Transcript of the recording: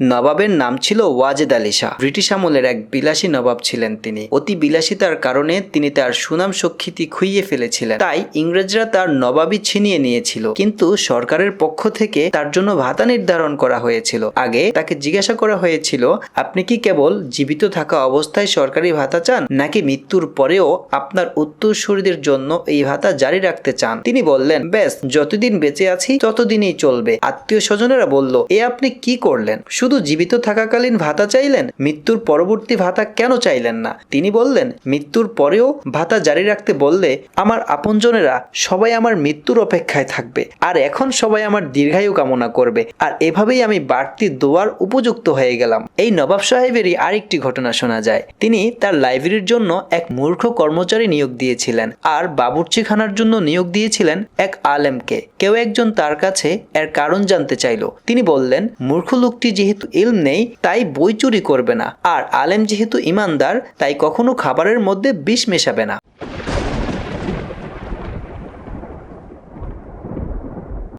নবাবের নাম ছিল ওয়াজেদ আলী শাহ। ব্রিটিশ আমলের এক বিলাসী নবাব ছিলেন তিনি। অতি বিলাসিতার কারণে তিনি তার সুনাম স্বীকৃতি খুইয়ে ফেলেছিলেন। তাই ইংরেজরা তার নবাবই ছিনিয়ে নিয়েছিল। কিন্তু সরকারের পক্ষ থেকে তার জন্য ভাতা নির্ধারণ করা হয়েছিল। আগে তাকে জিজ্ঞাসা করা হয়েছিল, আপনি কি কেবল জীবিত থাকা অবস্থায় সরকারি ভাতা চান, নাকি মৃত্যুর পরেও আপনার উত্তরসূরিদের জন্য এই ভাতা জারি রাখতে চান? তিনি বললেন ব্যাস যতদিন বেঁচে আছি, ততদিনই চলবে। আত্মীয় স্বজনেরা বলল, এ আপনি কি করলেন? শুধু জীবিত থাকাকালীন ভাতা চাইলেন? মৃত্যুর পরবর্তী ভাতা কেন চাইলেন না? তিনি বললেন, মৃত্যুর পরেও ভাতা জারি রাখতে বললে আমার আপনজনেরা সবাই আমার মৃত্যুর অপেক্ষায় থাকবে। আর এখন সবাই আমার দীর্ঘায়ু কামনা করবে। আর এভাবেই আমি বাড়তি দোয়ার উপযুক্ত হয়ে গেলাম। এই নবাব সাহেবেরই আরেকটি ঘটনা শোনা যায়। তিনি তার লাইব্রেরির জন্য এক মূর্খ কর্মচারী নিয়োগ দিয়েছিলেন আর বাবুর্চিখানার জন্য নিয়োগ দিয়েছিলেন এক আলেমকে। কেউ একজন তার কাছে এর কারণ জানতে চাইল। তিনি বললেন, মূর্খ লোকটি যেহেতু ইলম নেই, তাই বই চুরি করবে না। আর আলেম যেহেতু ইমানদার, তাই কখনো খাবারের মধ্যে বিষ মেশাবে না।